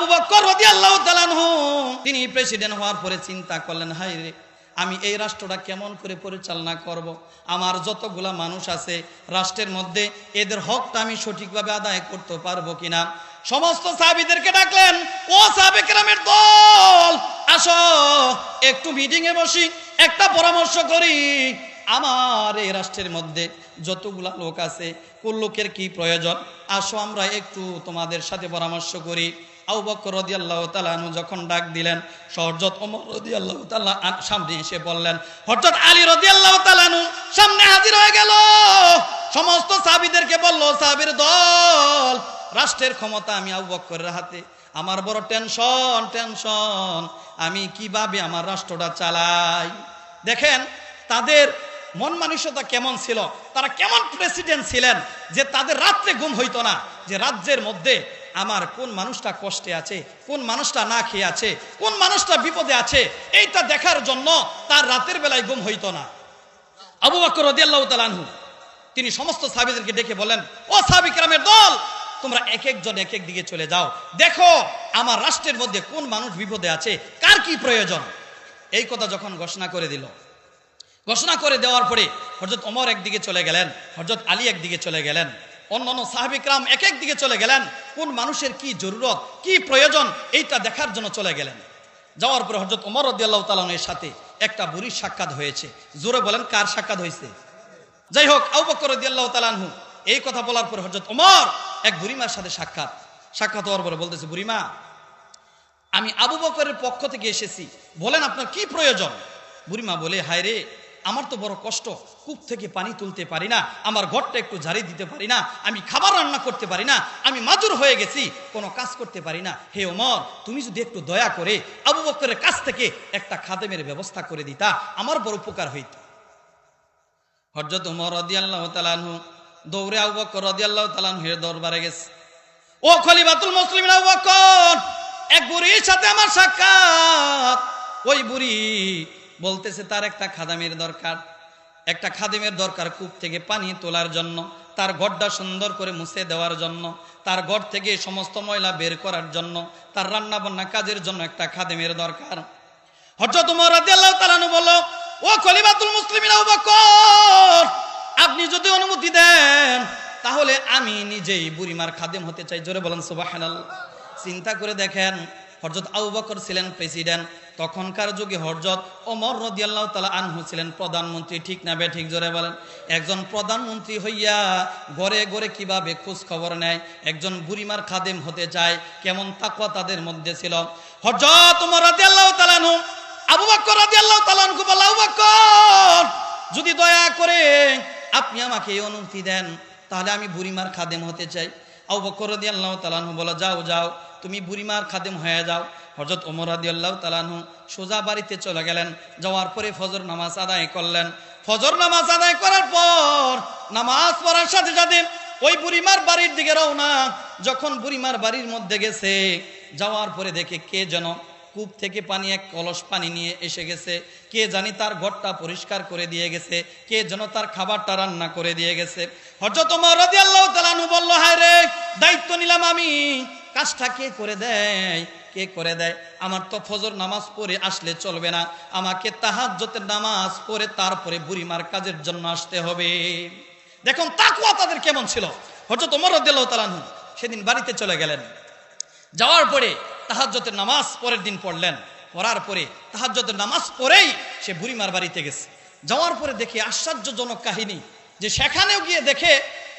আবু বকর তাআলা আনহু, তিনি প্রেসিডেন্ট হওয়ার পরে চিন্তা করলেন, হায় রে, আমি এই রাষ্ট্রটা কেমন করে পরিচালনা করব। আমার যতগুলা মানুষ আছে রাষ্ট্রের মধ্যে, এদের হকটা আমি সঠিকভাবে আদায় করতে পারব কিনা? সমস্ত সাহাবিদেরকে ডাকলেন, ও সাহাবে কেরামের দল, আসো, একটু মিটিং এ বসি, একটা পরামর্শ করি। আমার এই রাষ্ট্রের মধ্যে যতগুলা লোক আছে, কোন লোকের কি প্রয়োজন? আসো, আমরা একটু তোমাদের সাথে পরামর্শ করি। আবু বকর রাদিয়াল্লাহু তাআলা আনহু যখন ডাক দিলেন হযরত ওমর রাদিয়াল্লাহু তাআলা আন- সামনে এসে বললেন, হযরত আলী রাদিয়াল্লাহু তাআলা আনহু সামনে হাজির হয়ে গেল। সমস্ত সাহাবীদেরকে বলল সাহাবীর দল, রাষ্ট্রের ক্ষমতা আমি আবু বকরের হাতে। আমার বড় টেনশন টেনশন। আমি কীভাবে আমার রাষ্ট্রটা চালাই? দেখেন, তাদের মন মানসিকতা কেমন ছিল? তারা কেমন প্রেসিডেন্ট ছিলেন যে তাদের রাত্রে ঘুম হইতো না, যে রাজ্যের মধ্যে আমার কোন মানুষটা কষ্টে আছে, কোন মানুষটা না খেয়ে আছে, কোন মানুষটা বিপদে আছে, এইটা দেখার জন্য তার রাতের বেলায় ঘুম হইতো না। আবু বকর রাদিয়াল্লাহু তাআলা আনহু, তিনি সমস্ত সাহাবীদেরকে ডেকে বলেন ও সাহাবী কেরামের দল, তোমরা এক একজন এক এক দিকে চলে যাও। দেখো, আমার রাষ্ট্রের মধ্যে কোন মানুষ বিপদে আছে, কার কি প্রয়োজন? এই কথা যখন ঘোষণা করে দিল, ঘোষণা করে দেওয়ার পরে হজরত অমর একদিকে চলে গেলেন হজরত আলী একদিকে চলে গেলেন। অন্যান্য সাহাবিকরাম এক এক দিকে চলে গেলেন। কোন মানুষের কি জরুরত, কি প্রয়োজন, এইটা দেখার জন্য চলে গেলেন। যাওয়ার পরে হজরত ওমর রদিয়াল্লাহ তালনের সাথে একটা বুড়ির সাক্ষাৎ হয়েছে। জোরে বলেন, কার সাক্ষাৎ হয়েছে? যাই হোক, আবু বকর রদিয়াল্লাহ তালানহু এই কথা বলার পরে হজরত ওমর এক বুড়িমার সাথে সাক্ষাৎ। সাক্ষাৎ হওয়ার পরে বলতেছে, বুড়িমা, আমি আবু বকরের পক্ষ থেকে এসেছি। বলেন আপনার কি প্রয়োজন? বুড়িমা বলে হায় রে আমার তো বড় কষ্ট, কূপ থেকে পানি তুলতে পারি না, আমার ঘরটা একটু ঝাড়ি দিতে পারি না, আমি খাবার রান্না করতে পারি না, আমি মাজুর হয়ে গেছি, কোনো কাজ করতে পারি না। হে ওমর, তুমি যদি একটু দয়া করে আবু বকরের কাছ থেকে একটা খাদেমের ব্যবস্থা করে দিতা, আমার বড় উপকার হইত। হজরত উমর রদিয়াল্লাহ তালানহু দৌড়ে আবু বকর রদিয়াল্লাহ তালানহের দরবারে গেছে। ও খলিফাতুল মুসলিমিন আবু বকর এক বুড়ির সাথে আমার সাক্ষাৎ। ওই বুড়ি বলতেছে, তার একটা খাদামের দরকার। একটা খাদেমের দরকার কূপ থেকে পানি তোলার জন্য, তার ঘরটা সুন্দর করে মুছে দেওয়ার জন্য, তার ঘর থেকে সমস্ত ময়লা বের করার জন্য, তার রান্না বান্না কাজের জন্য একটা খাদেমের দরকার। হজরত উমর রাদিয়াল্লাহু তাআলা আনহু বলল, ও খলিফাতুল মুসলিমিন আপনি যদি অনুমতি দেন, তাহলে আমি নিজেই বুড়িমার খাদেম হতে চাই। জোরে বলেন, সুবহানাল্লাহ। চিন্তা করে দেখেন হযরত আবু বকর ছিলেন প্রেসিডেন্ট। তখনকার যুগে হযরত ওমর রদিয়াল্লাহ তালা আনহু ছিলেন প্রধানমন্ত্রী, ঠিক না বে, ঠিক জোরে বলেন। একজন প্রধানমন্ত্রী হইয়া ঘরে ঘরে কীভাবে খোঁজ খবর নেয়? একজন বুড়িমার খাদেম হতে চায়, কেমন তাকওয়া তাদের মধ্যে ছিল? হযরত ওমর রাদিয়াল্লাহু তাআলা আনহু, আবু বকর রাদিয়াল্লাহু তাআলা আনহু বলে বকর, যদি দয়া করে আপনি আমাকে এই অনুমতি দেন, তাহলে আমি বুড়িমার খাদেম হতে চাই। আবু বকর রাদিয়াল্লাহু তাআলা আনহু বলে, যাও যাও, তুমি বুড়িমার খাদেম হয়ে যাও। হজরত ওমর রাদিয়াল্লাহু আল্লাহ তালানহু সোজা বাড়িতে চলে গেলেন। যাওয়ার পরে ফজর নামাজ আদায় করলেন। ফজর নামাজ আদায় করার পর নামাজ পড়ার সাথে সাথে ওই বুড়িমার বাড়ির দিকে রওনা। যখন বুড়িমার বাড়ির মধ্যে গেছে, যাওয়ার পরে দেখে কে যেন কূপ থেকে পানি, এক কলস পানি নিয়ে এসে গেছে। কে জানি তার ঘরটা পরিষ্কার করে দিয়ে গেছে, কে যেন তার খাবারটা রান্না করে দিয়ে গেছে। হজরত ওমর রাদিয়াল্লাহু তাআলা আনহু বলল রে, দায়িত্ব নিলাম আমি। কাজটা কে করে দেয়? কে করে দেয়? আমার তো ফজর নামাজ পড়ে আসলে চলবে না। আমাকে তাহাজ্জতের নামাজ পড়ে তারপরে বুড়িমার কাজের জন্য আসতে হবে। দেখুন তাকুয়া তাদের কেমন ছিল। হজরত তাআলা আনহু সেদিন বাড়িতে চলে গেলেন। যাওয়ার পরে তাহাজ্জতের নামাজ পরের দিন পড়লেন। পড়ার পরে তাহাজ্জতের নামাজ পড়েই সে বুড়িমার বাড়িতে গেছে। যাওয়ার পরে দেখে আশ্চর্যজনক কাহিনী যে সেখানেও গিয়ে দেখে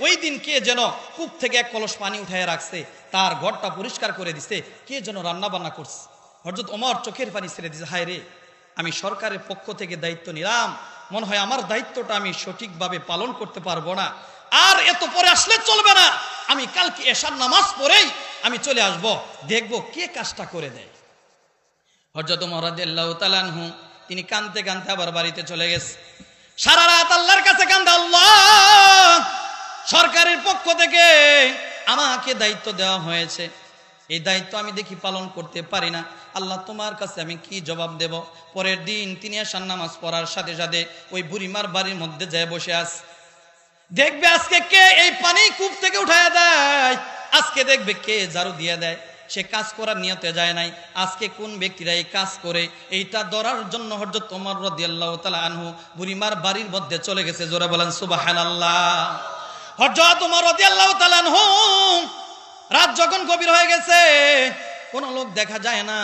ওই দিন কে যেন কূপ থেকে এক কলস পানি উঠায় রাখছে, তার ঘরটা পরিষ্কার করে দিছে, কে যেন রান্না বান্না করছে। হরজত ওমর চোখের পানি ছেড়ে দিছে, হায় রে, আমি সরকারের পক্ষ থেকে দায়িত্ব নিলাম। মনে হয় আমার দায়িত্বটা আমি সঠিকভাবে পালন করতে পারব না। আর এত পরে আসলে চলবে না। আমি কালকে এশার নামাজ পড়েই আমি চলে আসব, দেখব কে কাজটা করে দেয়। হজরত মহারাজ তালানহু তিনি কানতে কানতে আবার বাড়িতে চলে গেছে। সারা রাত আল্লাহর কাছে কান্দে, আল্লাহ, সরকারের পক্ষ থেকে আমাকে দায়িত্ব দেওয়া হয়েছে। এই দায়িত্ব আমি দেখি পালন করতে পারি না। আল্লাহ তোমার কাছে আমি কি জবাব দেব? পরের দিন তিনি আসার নামাজ পড়ার সাথে সাথে ওই বুড়িমার বাড়ির মধ্যে যায় বসে আস দেখবে আজকে কে এই পানি কূপ থেকে উঠায় দেয়? আজকে দেখবে কে ঝাড়ু দিয়ে দেয়? সে কাজ করার নিয়তে যায় নাই। আজকে কোন ব্যক্তিরা এই কাজ করে? এইটা ধরার জন্য হজরত তোমার রদিয়াল্লাহ তালা আনহু বুড়িমার বাড়ির মধ্যে চলে গেছে। জোরে বলেন সুবাহান আল্লাহ হজরত তোমার রদিয়াল্লাহ তালা আনহু রাত যখন গভীর হয়ে গেছে, কোনো লোক দেখা যায় না।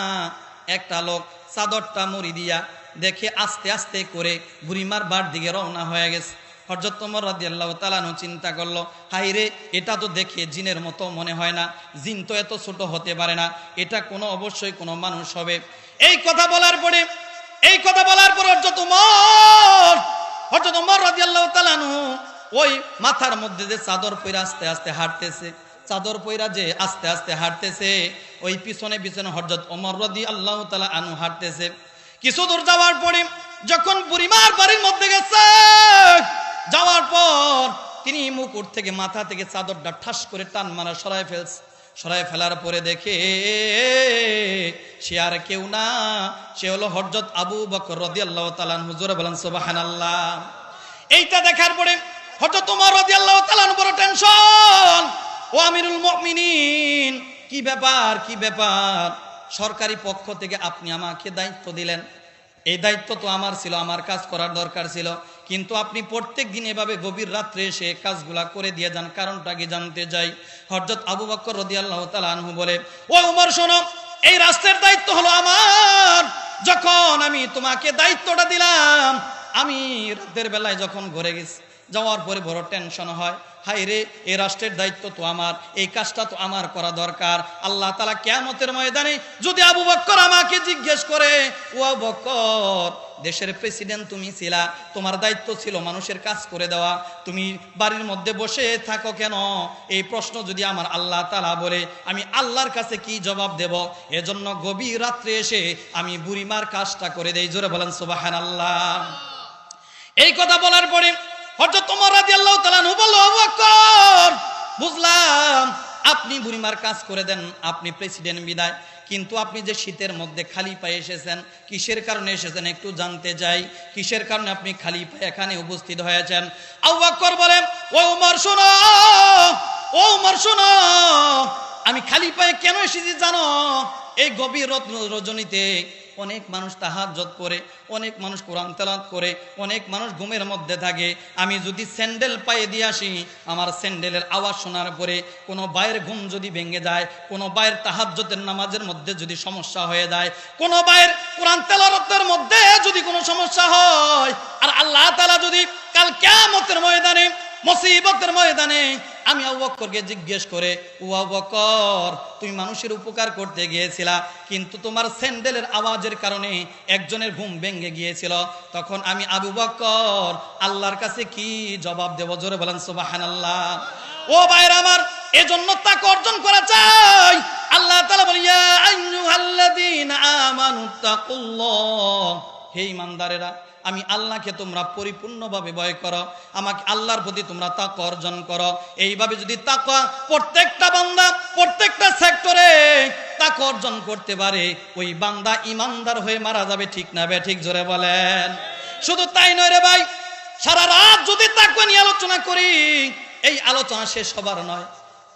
একটা লোক চাদরটা মুড়ি দিয়া দেখে আস্তে আস্তে করে বুড়িমার বার দিকে রওনা হয়ে গেছে। হরজত তোমার রাদি আল্লাহ তালানু চিন্তা করল হাই রে, এটা তো দেখে জিনের মতো মনে হয় না, জিন তো এত ছোট হতে পারে না, এটা কোনো অবশ্যই কোনো মানুষ হবে। এই কথা বলার পরে, এই কথা বলার পর হরজত তোমার হরজত তোমার রাদি আল্লাহ তালানু ওই মাথার মধ্যে যে চাদর পরে আস্তে আস্তে হাঁটতেছে, চাদর পইরা যে আস্তে আস্তে হাঁটতেছে, ওই পিছনে পিছনে হরজত অমর রদি আল্লাহ তালা আনু হাঁটতেছে। কিছু দূর যাওয়ার পরে যখন বুড়িমার বাড়ির মধ্যে গেছে যাওয়ার পর তিনি মুকুট থেকে মাথা থেকে চাদরটা ঠাস করে টান মারা সরাই ফেলছে। সরাই ফেলার পরে দেখে সে আর কেউ না, সে হলো হরজত আবু বকর হুজুর বলেন আল্লাহ এইটা দেখার পরে হঠাৎ তোমার রদি আল্লাহ তালান বড় টেনশন। ও আমিরুল মুমিনিন, কি ব্যাপার কি ব্যাপার? সরকারি পক্ষ থেকে আপনি আমাকে দায়িত্ব দিলেন। এই দায়িত্ব তো আমার ছিল, আমার কাজ করার দরকার ছিল। কিন্তু আপনি প্রত্যেক দিন এভাবে গভীর রাত্রে এসে কাজগুলা করে দিয়ে যান, কারণটা কি জানতে চাই? হরজত আবু বক্কর রদি আল্লাহ আনহু বলে, ও উমর, শোনো, এই রাস্তার দায়িত্ব হলো আমার। যখন আমি তোমাকে দায়িত্বটা দিলাম, আমি রাতের বেলায় যখন ঘরে গেছি যাওয়ার পরে বড় টেনশন হয়। হাই রে, এই রাষ্ট্রের দায়িত্ব তো আমার, এই কাজটা তো আমার করা দরকার। আল্লাহ তালা কেমতের ময়দানে যদি আবু বক্কর আমাকে জিজ্ঞেস করে, ও বক্কর, দেশের প্রেসিডেন্ট তুমি ছিলা, তোমার দায়িত্ব ছিল মানুষের কাজ করে দেওয়া, তুমি বাড়ির মধ্যে বসে থাকো কেন? এই প্রশ্ন যদি আমার আল্লাহ তালা বলে, আমি আল্লাহর কাছে কি জবাব দেব? এজন্য গভীর রাত্রে এসে আমি বুড়িমার কাজটা করে দেই। জোরে বলেন সুবাহান আল্লাহ এই কথা বলার পরে আবু বকর বুঝলাম আপনি বুড়িমার কাজ করে দেন, আপনি প্রেসিডেন্ট বিদায়, কিন্তু আপনি যে শীতের মধ্যে খালি পায়ে এসেছেন, কিসের কারণে এসেছেন একটু জানতে চাই, কিসের কারণে আপনি খালি পায়ে এখানে উপস্থিত হয়েছেন? আবু বকর বলেন, ও উমর শোনো, ও উমর শোনো, আমি খালি পায়ে কেন এসেছি জানো? এই গভীর রত্ন- রজনীতে অনেক মানুষ তাহাজ্জত করে, অনেক মানুষ কোরআন তেলাত করে, অনেক মানুষ ঘুমের মধ্যে থাকে। আমি যদি স্যান্ডেল পায়ে দিয়ে আসি, আমার স্যান্ডেলের আওয়াজ শোনার পরে কোনো বায়ের ঘুম যদি ভেঙে যায়, কোনো বাইরের তাহাজ্জতের নামাজের মধ্যে যদি সমস্যা হয়ে যায়, কোনো বায়ের কোরআন তেলারতের মধ্যে যদি কোনো সমস্যা হয়, আর আল্লাহ তালা যদি কাল কেমতের ময়দানে, মুসিবতের ময়দানে আমি আবু বক্করকে জিজ্ঞেস করে, ও আবু বক্কর, তুমি মানুষের উপকার করতে গিয়েছিলা, কিন্তু তোমার স্যান্ডেলের আওয়াজের কারণে একজনের ঘুম ভেঙে গিয়েছিল। তখন আমি আবু বক্কর, আল্লাহর কাছে কি জবাব দেব? জোরে বলেন, সুবহানাল্লাহ। ও ভাইরা আমার, এজন্য তাকে অর্জন করা চাই। আল্লাহ তাআলা বলে, ইয়া আইয়ুহাল্লাযীনা আমানু তাকুল্লাহ। হে ইমানদারেরা আমি আল্লাহকে তোমরা পরিপূর্ণভাবে ভয় করো, আমাকে আল্লাহর প্রতি তোমরা তাক অর্জন করো। এইভাবে যদি তাকওয়া প্রত্যেকটা বান্দা, প্রত্যেকটা সেক্টরে তাক অর্জন করতে পারে, ওই বান্দা ইমানদার হয়ে মারা যাবে, ঠিক না ঠিক জোরে বলেন। শুধু তাই নয় রে ভাই, সারা রাত যদি তাকওয়া নিয়ে আলোচনা করি, এই আলোচনা শেষ হবার নয়।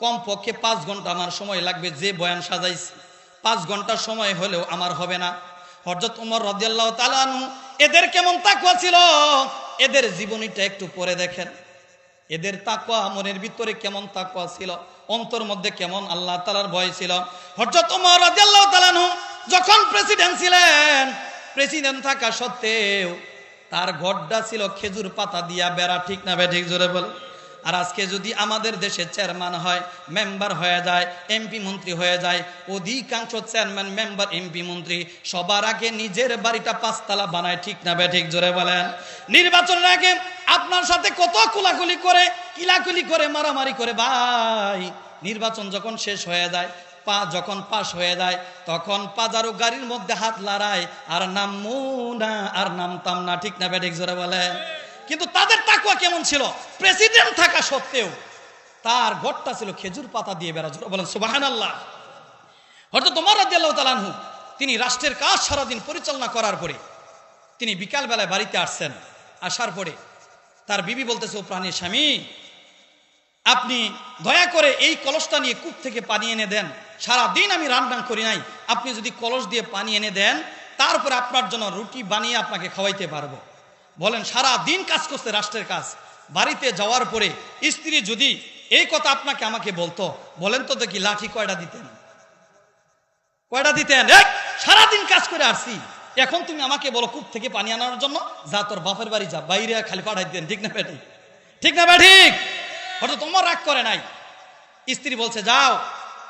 কমপক্ষে পাঁচ ঘণ্টা আমার সময় লাগবে, যে বয়ান সাজাইছি। পাঁচ ঘণ্টা সময় হলেও আমার হবে না। হরজত উমর রদিয়াল্লাহ তালানু এদের কেমন তাকুয়া ছিল? এদের জীবনীটা একটু পরে দেখেন। এদের তাকুয়া মনের ভিতরে কেমন তাকুয়া ছিল? অন্তর মধ্যে কেমন আল্লাহ তালার ভয় ছিল? হরজত উমর রদিয়াল্লাহ তালানু যখন প্রেসিডেন্ট ছিলেন প্রেসিডেন্ট থাকা সত্ত্বেও তার ঘরটা ছিল খেজুর পাতা দিয়া বেড়া, ঠিক না বে ঠিক জোরে বলে আর আজকে যদি আমাদের দেশে চেয়ারম্যান হয়, মেম্বার হয়ে যায়, এমপি মন্ত্রী হয়ে যায়, অধিকাংশ চেয়ারম্যান, মেম্বার, এমপি, মন্ত্রী, সবার আগে নিজের বাড়িটা পাঁচতলা বানায়, ঠিক না বে ঠিক জোরে বলেন। নির্বাচনের আগে আপনার সাথে কত কোলাকুলি করে, কিলাকুলি করে, মারামারি করে, ভাই? নির্বাচন যখন শেষ হয়ে যায়, পা যখন পাশ হয়ে যায়, তখন পাজারো গাড়ির মধ্যে হাত লড়ায়, আর নামমু না, আর নামতাম না, ঠিক না বেঠিক জোরে বলে কিন্তু তাদের তাকুয়া কেমন ছিল? প্রেসিডেন্ট থাকা সত্ত্বেও তার ঘরটা ছিল খেজুর পাতা দিয়ে বেড়া বলেন সুবাহান আল্লাহ হয়তো তোমার রাজ্লাহ তালানহু তিনি রাষ্ট্রের কাজ সারাদিন পরিচালনা করার পরে তিনি বিকালবেলায় বাড়িতে আসছেন। আসার পরে তার বিবি বলতেছে, ও প্রাণীর স্বামী, আপনি দয়া করে এই কলসটা নিয়ে কূপ থেকে পানি এনে দেন। সারা দিন আমি রান্না করি নাই। আপনি যদি কলস দিয়ে পানি এনে দেন, তারপরে আপনার জন্য রুটি বানিয়ে আপনাকে খাওয়াইতে পারব। বলেন সারা দিন কাজ করছে রাষ্ট্রের কাজ। বাড়িতে যাওয়ার পরে স্ত্রী যদি এই কথা আপনাকে আমাকে বলতো বলেন তো দেখি লাঠি কয়টা দিতেন? কয়টা দিতেন? এই, সারাদিন কাজ করে আসছি। এখন তুমি আমাকে বলো কূপ থেকে পানি আনার জন্য যা তোর বাপের বাড়ি যা বাইরে খালি পাঠাই দিতেন ঠিক না বেটি ঠিক না ঠিক হয়তো তোমার রাগ করে নাই? স্ত্রী বলছে যাও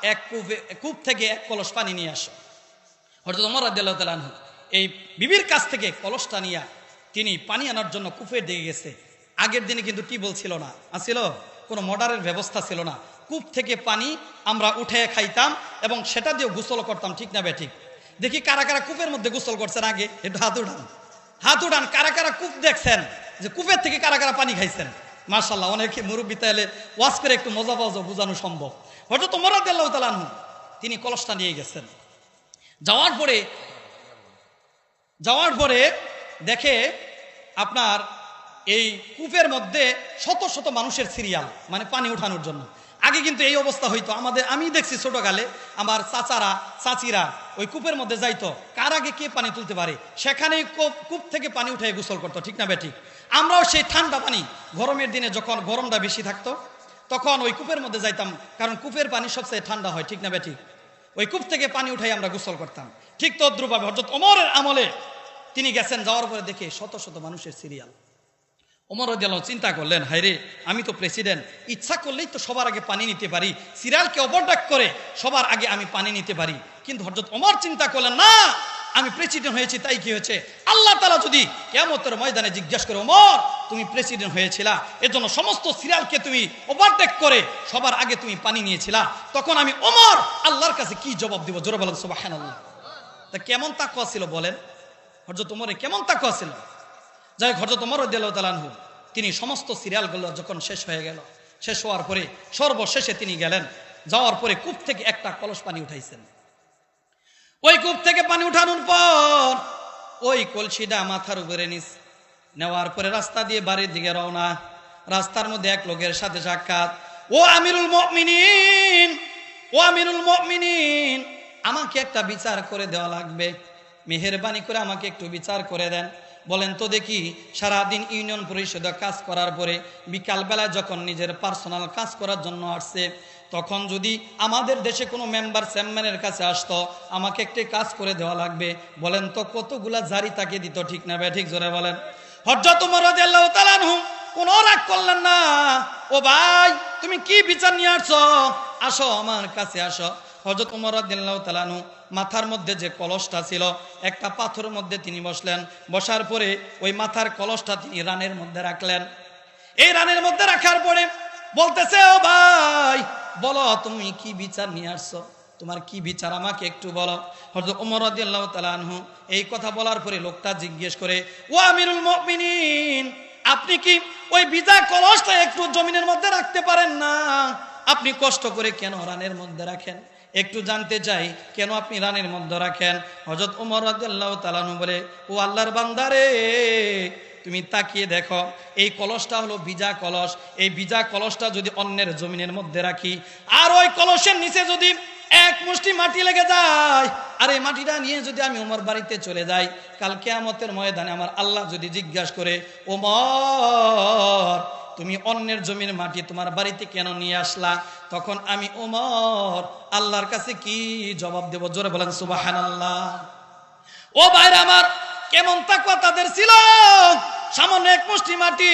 এক কূপে কূপ থেকে এক কলস পানি নিয়ে আসো। হয়তো তোমার তালানহু এই বিবির কাছ থেকে কলসটা নিয়ে তিনি পানি আনার জন্য কূপের দিকে গেছে। আগের দিনে কিন্তু টিউবওয়েল ছিল না। আসছিল কোনো মডারের ব্যবস্থা ছিল না। কূপ থেকে পানি আমরা উঠে খাইতাম এবং সেটা দিয়ে গোসল করতাম, ঠিক না বে ঠিক। দেখি কারা কারা কূপের মধ্যে গোসল করছেন আগে? একটু হাত উঠান। হাত উঠান, কারা কারা কূপ দেখছেন? যে কূপের থেকে কারা কারা পানি খাইছেন? মার্শাল্লাহ অনেকে মুরব্বী তাহলে ওয়াশ করে একটু মজা পাওয়া বোঝানো সম্ভব। হয়তো তোমার রাজ্লাহ তালানহু তিনি কলসটা নিয়ে গেছেন। যাওয়ার পরে যাওয়ার পরে দেখে আপনার এই কূপের মধ্যে শত শত মানুষের সিরিয়াল মানে পানি উঠানোর জন্য। আগে কিন্তু এই অবস্থা হইতো। আমাদের, আমি দেখছি ছোটকালে আমার চাচারা, চাচিরা ওই কূপের মধ্যে যাইতো। কার আগে কে পানি তুলতে পারে? সেখানেই কূপ থেকে পানি উঠে গোসল করতো, ঠিক না বেঠিক আমরাও সেই ঠান্ডা পানি, গরমের দিনে যখন গরমটা বেশি থাকতো, তখন ওই কূপের মধ্যে যাইতাম, কারণ কূপের পানি সবচেয়ে ঠান্ডা হয়, ঠিক না বেঠিক ওই কূপ থেকে পানি উঠাই আমরা গোসল করতাম। ঠিক তদ্রুপভাবে হজরত ওমরের আমলে তিনি গেছেন, যাওয়ার পরে দেখে শত শত মানুষের সিরিয়াল ওমর রদিয়াল চিন্তা করলেন হাইরে আমি তো প্রেসিডেন্ট ইচ্ছা করলেই তো সবার আগে পানি নিতে পারি। সিরিয়ালকে ওভারটেক করে সবার আগে আমি পানি নিতে পারি। কিন্তু হজরত ওমর চিন্তা করলেন, না, আমি প্রেসিডেন্ট হয়েছি, তাই কি হয়েছে? আল্লাহ তালা যদি কেমতের ময়দানে জিজ্ঞাসা করে, ওমর, তুমি প্রেসিডেন্ট হয়েছিলা এর জন্য সমস্ত সিরিয়ালকে তুমি ওভারটেক করে সবার আগে তুমি পানি নিয়েছিলা, তখন আমি ওমর আল্লাহর কাছে কি জবাব দিব? জোর বলেন সুবাহান আল্লাহ তা কেমন তাকুয়া ছিল বলেন? হরজত ওমরে কেমন তাকুয়া ছিল? যাই হোক হরজত ওমর তালানহু তিনি সমস্ত সিরিয়ালগুলো যখন শেষ হয়ে গেল, শেষ হওয়ার পরে সর্বশেষে তিনি গেলেন, যাওয়ার পরে কূপ থেকে একটা কলস পানি উঠাইছেন। ওই কূপ থেকে পানি উঠানোর পর ওই কলসিটা মাথার উপরে নিস নেওয়ার পরে রাস্তা দিয়ে বাড়ির দিকে রওনা। রাস্তার মধ্যে এক লোকের সাথে সাক্ষাৎ, ও আমিরুল মমিনিন! ও আমিরুল মমিনিন! আমাকে একটা বিচার করে দেওয়া লাগবে। মেহরবানি করে আমাকে একটু বিচার করে দেন। বলেন, তো দেখি, সারাদিন ইউনিয়ন পরিষদে কাজ করার পরে বিকালবেলা যখন নিজের পার্সোনাল কাজ করার জন্য আসছে, তখন যদি আমাদের দেশে কোনো মেম্বার চেয়ারম্যানের কাছে আসতো, আমাকে একটি কাজ করে দেওয়া লাগবে। বলেন, তো কতগুলা জারি তাকে দিত ঠিক না ঠিক জোরে বলেন। হজরত মরদ আল্লাহ কোন রাগ করলেন, না, ও ভাই, তুমি কি বিচার নিয়ে আসছো? আসো আমার কাছে আসো। হজরত উমর আদিল্লাহ তালানু মাথার মধ্যে যে কলসটা ছিল, একটা পাথরের মধ্যে তিনি বসলেন। বসার পরে ওই মাথার কলসটা তিনি রানের মধ্যে রাখলেন। এই রানের মধ্যে রাখার পরে বলতেছে, ও ভাই, বলো তুমি কি বিচার নিয়ে আসছো? তোমার কি বিচার? আমাকে একটু বলো। হজরত উমর আদিল্লাহ তালানহু এই কথা বলার পরে লোকটা জিজ্ঞেস করে, ও আমিরুল মমিনিন, আপনি কি ওই বিজা কলসটা একটু জমিনের মধ্যে রাখতে পারেন না? আপনি কষ্ট করে কেন রানের মধ্যে রাখেন? একটু জানতে চাই, কেন আপনি রানের মধ্যে রাখেন? হজরত উমর রাদিয়াল্লাহ তালানু বলে, ও আল্লাহর বান্দারে তুমি তাকিয়ে দেখো, এই কলসটা হলো বিজা কলস। এই বিজা কলসটা যদি অন্যের জমিনের মধ্যে রাখি, আর ওই কলসের নিচে যদি এক মুষ্টি মাটি লেগে যায়, আর এই মাটিটা নিয়ে যদি আমি ওমর বাড়িতে চলে যাই, কাল কেয়ামতের ময়দানে আমার আল্লাহ যদি জিজ্ঞাসা করে ওমর তুমি অন্যের জমির মাটি তোমার বাড়িতে কেন নিয়ে আসলা? তখন আমি ওমর আল্লাহর কাছে কি জবাব দেব? জোরে বলেন সুবাহান আল্লাহ ও বাইরে আমার, কেমন তাকুয়া তাদের ছিল? সামান্য এক মুষ্টি মাটি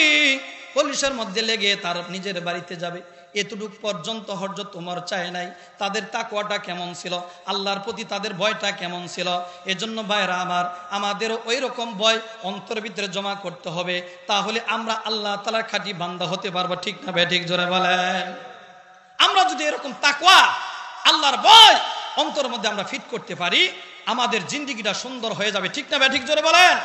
কলিশের মধ্যে লেগে তার নিজের বাড়িতে যাবে। এতটুক পর্যন্ত হরজ তোমার চায় নাই। তাদের তাকুয়াটা কেমন ছিল? আল্লাহর প্রতি তাদের ভয়টা কেমন ছিল? এজন্য ভাইরা আমার, আমাদেরও ওই রকম ভয় অন্তর ভিতরে জমা করতে হবে। তাহলে আমরা আল্লাহ তালার খাঁটি বান্দা হতে পারব, ঠিক না ভাই? ঠিক জোরে বলেন। আমরা যদি এরকম তাকুয়া আল্লাহর ভয় অন্তরের মধ্যে আমরা ফিট করতে পারি, আমাদের জিন্দিগিটা সুন্দর হয়ে যাবে, ঠিক না ভাই? ঠিক জোরে বলেন।